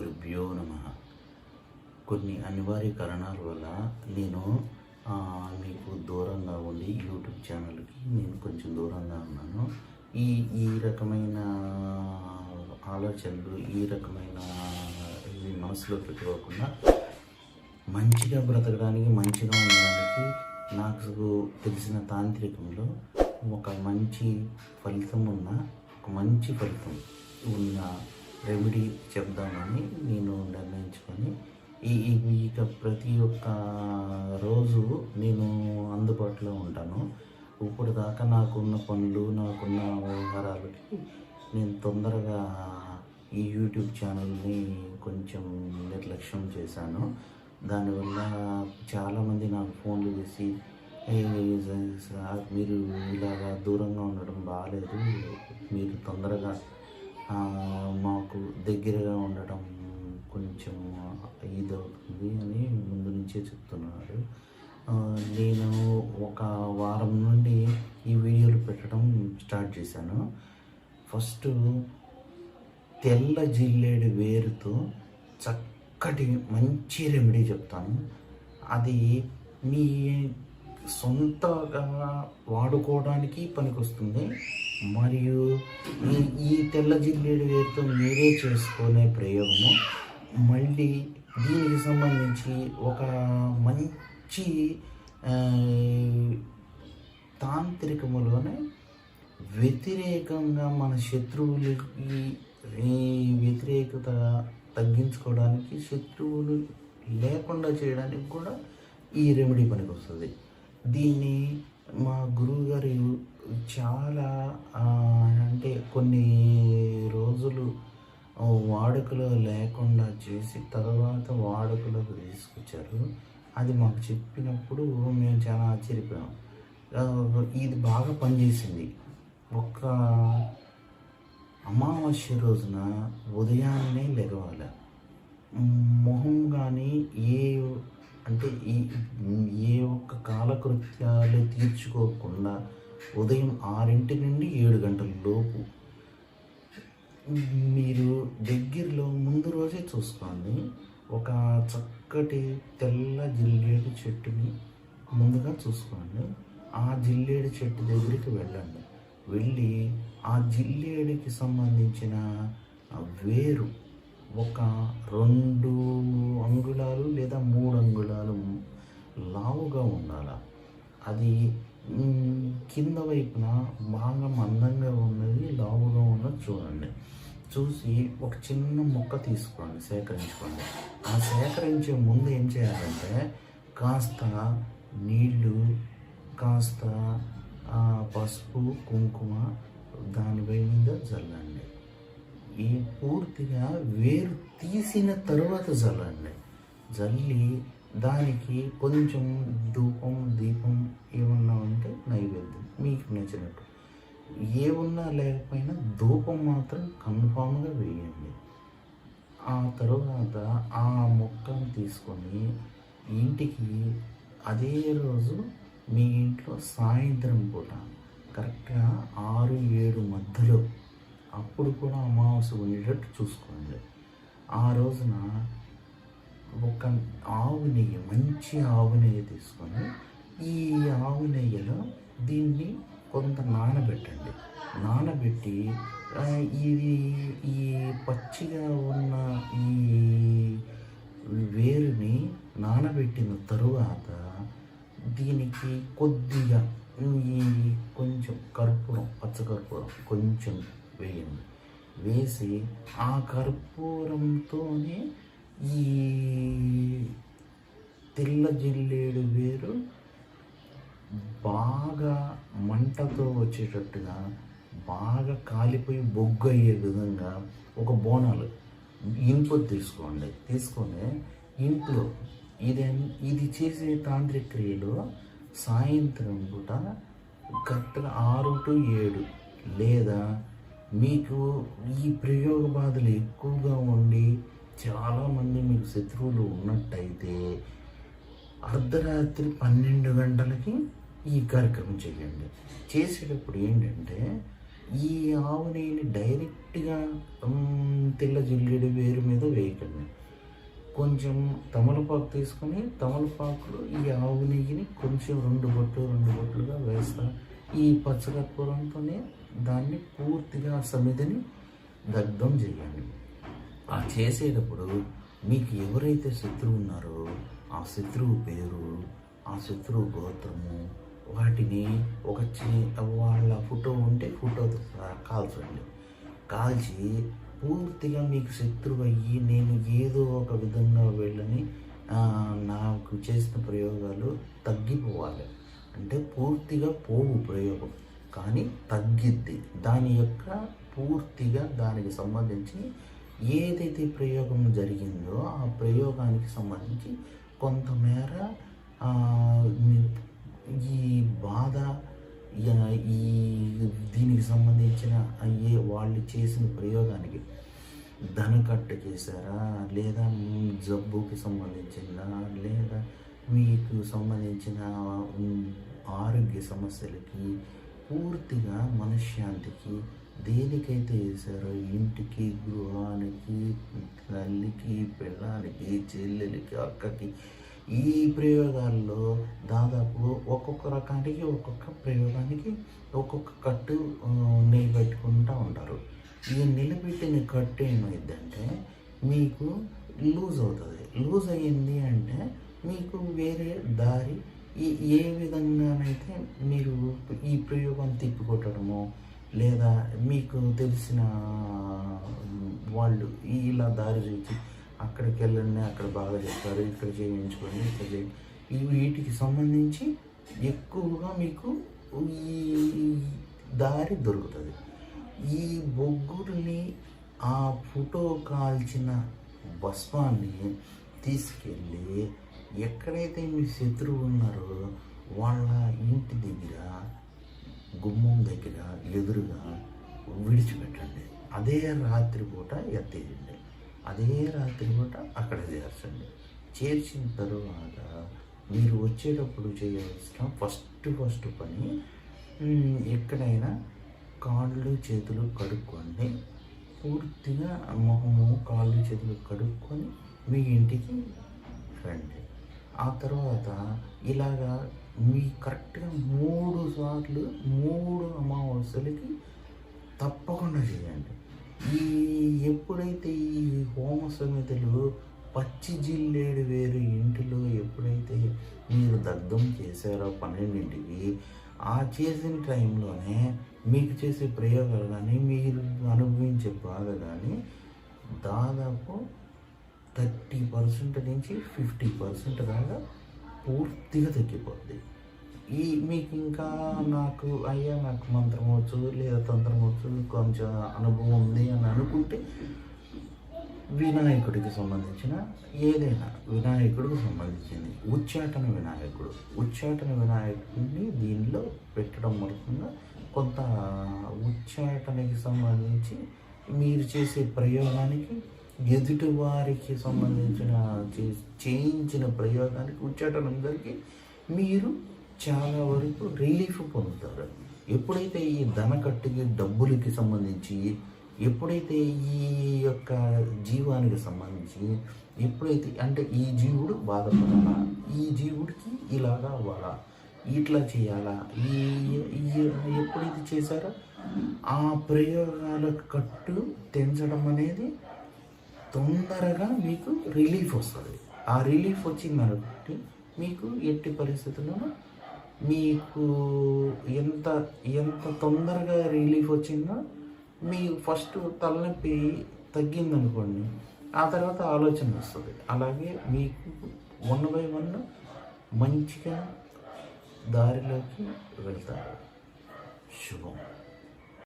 గురుభ్యో నమ. కొన్ని అనివార్య కారణాల వల్ల నేను మీకు దూరంగా ఉండి యూట్యూబ్ ఛానల్కి నేను కొంచెం దూరంగా ఉన్నాను. ఈ ఈ రకమైన ఆలోచనలు ఈ రకమైన ఇవి మనసులో పెట్టుకోకుండా మంచిగా బ్రతకడానికి మంచిగా ఉండడానికి నాకు తెలిసిన తాంత్రికంలో ఒక మంచి ఫలితం ఉన్న ఒక మంచి ఫలితం ఉన్న రెమెడీ చెప్దామని నేను నిర్ణయించుకొని ఈ ఇక ప్రతి ఒక్క రోజు నేను అందుబాటులో ఉంటాను. ఇప్పుడు దాకా నాకున్న పనులు నాకున్న వ్యవహారాలకి నేను తొందరగా ఈ యూట్యూబ్ ఛానల్ని కొంచెం నిర్లక్ష్యం చేశాను. దానివల్ల చాలామంది నాకు ఫోన్లు చేసి మీరు ఇలాగా దూరంగా ఉండడం బాగాలేదు మీరు తొందరగా మాకు దగ్గరగా ఉండటం కొంచెం ఇదవుతుంది అని ముందు నుంచే చెప్తున్నారు. నేను ఒక వారం నుండి ఈ వీడియోలు పెట్టడం స్టార్ట్ చేశాను. ఫస్ట్ తెల్ల జిల్లేడు వేరుతో చక్కటి మంచి రెమెడీ చెప్తాను. అది మీ సొంతగా వాడుకోవడానికి పనికొస్తుంది. మరియు ఈ ఈ తెల్ల జిల్లేడు వేరుతో మీరే చేసుకునే ప్రయోగము. మళ్ళీ దీనికి సంబంధించి ఒక మంచి తాంత్రికములోనే వ్యతిరేకంగా మన శత్రువులకి వ్యతిరేకత తగ్గించుకోవడానికి శత్రువులు లేకుండా చేయడానికి కూడా ఈ రెమెడీ పనికి వస్తుంది దీన్ని మా గురువు గారు చాలా అంటే కొన్ని రోజులు వాడుకలో లేకుండా చేసి తర్వాత వాడుకలోకి తీసుకొచ్చారు. అది మాకు చెప్పినప్పుడు మేము చాలా ఆశ్చర్యపోయాం. ఇది బాగా పనిచేసింది. ఒక అమావాస్య రోజున ఉదయాన్నే లెగవాలి మొహం కానీ ఏ అంటే ఈ ఏ కృత్యాలు తీర్చుకోకుండా ఉదయం ఆరింటి నుండి ఏడు గంటల లోపు మీరు దగ్గరలో ముందు రోజే చూసుకోండి. ఒక చక్కటి తెల్ల జిల్లేడు చెట్టుని ముందుగా చూసుకోండి. ఆ జిల్లేడు చెట్టు దగ్గరికి వెళ్ళండి. వెళ్ళి ఆ జిల్లేడికి సంబంధించిన వేరు ఒక రెండు అంగుళాలు లేదా మూడు అంగుళాలు లావుగా ఉండాలి? అది కింద వైపున బాగా మందంగా ఉన్నది లావుగా ఉన్నది చూడండి. చూసి ఒక చిన్న మొక్క తీసుకోండి సేకరించుకోండి. ఆ సేకరించే ముందు ఏం చేయాలంటే కాస్త నీళ్ళు కాస్త పసుపు కుంకుమ దానిపై మీద చల్లండి. ఈ పూర్తిగా వేరు తీసిన తరువాత చల్లండి. జల్లి దానికి కొంచెం ధూపం దీపం ఏమన్నా ఉంటే నైవేద్యం మీకు నచ్చినట్టు. ఏ ఉన్నా లేకపోయినా ధూపం మాత్రం కన్ఫామ్గా వేయండి. ఆ తరువాత ఆ మొక్కను తీసుకొని ఇంటికి అదే రోజు మీ ఇంట్లో సాయంత్రం పూట కరెక్ట్గా ఆరు ఏడు మధ్యలో అప్పుడు కూడా అమావాస్య ఉండేటట్టు చూసుకోండి. ఆ రోజున ఒక ఆవు నెయ్యి మంచి ఆవు నెయ్యి తీసుకొని ఈ ఆవు నెయ్యిలో దీన్ని కొంత నానబెట్టండి. నానబెట్టి ఇది ఈ పచ్చిగా ఉన్న ఈ వేరుని నానబెట్టిన తరువాత దీనికి కొద్దిగా ఈ కొంచెం కర్పూరం పచ్చకర్పూరం కొంచెం వేయండి. వేసి ఆ కర్పూరంతోనే ఈ తెల్ల జిల్లేడు వేరు బాగా మంటతో వచ్చేటట్టుగా బాగా కాలిపోయి బొగ్గు అయ్యే విధంగా ఒక బోనాలు. ఇనుపు తీసుకోండి. తీసుకొని ఇంట్లో ఇది ఇది చేసే తాంత్రిక క్రియలో సాయంత్రం పూట కరెక్ట్గా ఆరు టు ఏడు లేదా మీకు ఈ ప్రయోగ బాధలు ఎక్కువగా ఉండి చాలామంది మీకు శత్రువులు ఉన్నట్టయితే అర్ధరాత్రి పన్నెండు గంటలకి ఈ కార్యక్రమం చేయండి. చేసేటప్పుడు ఏంటంటే ఈ ఆవు నెయ్యిని డైరెక్ట్గా తెల్ల జిల్లేడు వేరు మీద వేయకండి. కొంచెం తమలపాకు తీసుకొని తమలపాకులో ఈ ఆవు నెయ్యిని కొంచెం రెండు బొట్లు రెండు బొట్లుగా వేస్తా ఈ పచ్చకర్పూరంతోనే దాన్ని పూర్తిగా సమితిని దగ్ధం చేయండి. ఆ చేసేటప్పుడు మీకు ఎవరైతే శత్రువు ఉన్నారో ఆ శత్రువు పేరు ఆ శత్రువు గోత్రము వాటిని ఒక చి వాళ్ళ ఫోటో ఉంటే ఫోటోతో కాల్చండి. కాల్చి పూర్తిగా మీకు శత్రువు అయ్యి నేను ఏదో ఒక విధంగా వెళ్ళని నాకు చేసిన ప్రయోగాలు తగ్గిపోవాలి. అంటే పూర్తిగా పోవు ప్రయోగం. కానీ తగ్గిద్ది. దాని యొక్క పూర్తిగా దానికి సంబంధించి ఏదైతే ప్రయోగం జరిగిందో ఆ ప్రయోగానికి సంబంధించి కొంతమేర ఈ బాధ ఈ దీనికి సంబంధించిన అయ్యే వాళ్ళు చేసిన ప్రయోగానికి ధనకట్ట చేశారా? లేదా జబ్బుకి సంబంధించిందా? లేదా మీకు సంబంధించిన ఆరోగ్య సమస్యలకి పూర్తిగా మనశ్శాంతికి దేనికైతే వేశారో ఇంటికి గృహానికి తల్లికి పిల్లానికి చెల్లెలకి అక్కకి ఈ ప్రయోగాల్లో దాదాపు ఒక్కొక్క రకానికి ఒక్కొక్క ప్రయోగానికి ఒక్కొక్క కట్టు నిలబెట్టుకుంటూ ఉంటారు. ఈ నిలబెట్టిన కట్టు ఏమైందంటే మీకు లూజ్ అవుతుంది. లూజ్ అయ్యింది అంటే మీకు వేరే దారి ఏ విధంగానైతే మీరు ఈ ప్రయోగం తిప్పికొట్టడము లేదా మీకు తెలిసిన వాళ్ళు ఇలా దారి చూసి అక్కడికి వెళ్ళండి అక్కడ బాగా చెప్తారు ఇక్కడ చేయించుకోండి ఇక్కడ చేయండి ఈ వీటికి సంబంధించి ఎక్కువగా మీకు ఈ దారి దొరుకుతుంది. ఈ బొగ్గురిని ఆ ఫోటో కాల్చిన భస్మాన్ని తీసుకెళ్ళి ఎక్కడైతే మీ శత్రువు ఉన్నారో వాళ్ళ ఇంటి దగ్గర గుమ్మం దగ్గర ఎదురుగా విడిచిపెట్టండి. అదే రాత్రి పూట ఎత్తేయండి. అదే రాత్రి పూట అక్కడ చేర్చండి. చేర్చిన తరువాత మీరు వచ్చేటప్పుడు చేయవలసిన ఫస్ట్ ఫస్ట్ పని ఎక్కడైనా కాళ్ళు చేతులు కడుక్కోండి. పూర్తిగా మొహము కాళ్ళు చేతులు కడుక్కొని మీ ఇంటికి రండి. ఆ తర్వాత ఇలాగా మీ కరెక్ట్గా మూడు సార్లు మూడు అమావాస్యలకి తప్పకుండా చేయండి. ఈ ఎప్పుడైతే ఈ హోమ సమితులు పచ్చి జిల్లేడు వేరు ఇంటిలో ఎప్పుడైతే మీరు దగ్ధం చేశారో పన్నెండింటికి ఆ చేసిన టైంలోనే మీకు చేసే ప్రయోగాలు కానీ మీరు అనుభవించే బాధ కానీ దాదాపు థర్టీ పర్సెంట్ నుంచి ఫిఫ్టీ పర్సెంట్ దాకా పూర్తిగా తగ్గిపోద్ది. ఈ మీకు ఇంకా నాకు అయ్యా నాకు మంత్రం వచ్చు లేదా తంత్రం వచ్చు కొంచెం అనుభవం ఉంది అని అనుకుంటే వినాయకుడికి సంబంధించిన ఏదైనా వినాయకుడికి సంబంధించింది ఉచ్చాటన వినాయకుడు. ఉచ్చాటన వినాయకుడిని దీనిలో పెట్టడం మూలంగా కొంత ఉచ్చాటనకి సంబంధించి మీరు చేసే ప్రయోగానికి ఎదుటి వారికి సంబంధించిన చే- చేయించిన ప్రయోగానికి ఉచ్చాటనం జరిగి మీరు చాలా వరకు రిలీఫ్ పొందుతారు. ఎప్పుడైతే ఈ ధనకట్టుకి డబ్బులకి సంబంధించి ఎప్పుడైతే ఈ యొక్క జీవానికి సంబంధించి ఎప్పుడైతే అంటే ఈ జీవుడు బాధపడాలా ఈ జీవుడికి ఇలాగా అవ్వాలా ఇట్లా చేయాలా ఈ ఈ- ఎప్పుడైతే చేశారో ఆ ప్రయోగాల కట్టు తెంచడం అనేది తొందరగా మీకు రిలీఫ్ వస్తుంది. ఆ రిలీఫ్ వచ్చిందనుకోండి మీకు ఎట్టి పరిస్థితుల్లో మీకు ఎంత ఎంత తొందరగా రిలీఫ్ వచ్చిందో మీ ఫస్ట్ తలనొప్పి తగ్గిందనుకోండి ఆ తర్వాత ఆలోచన వస్తుంది. అలాగే మీకు వన్ బై వన్ మంచిగా దారిలోకి వెళ్తారు. శుభం.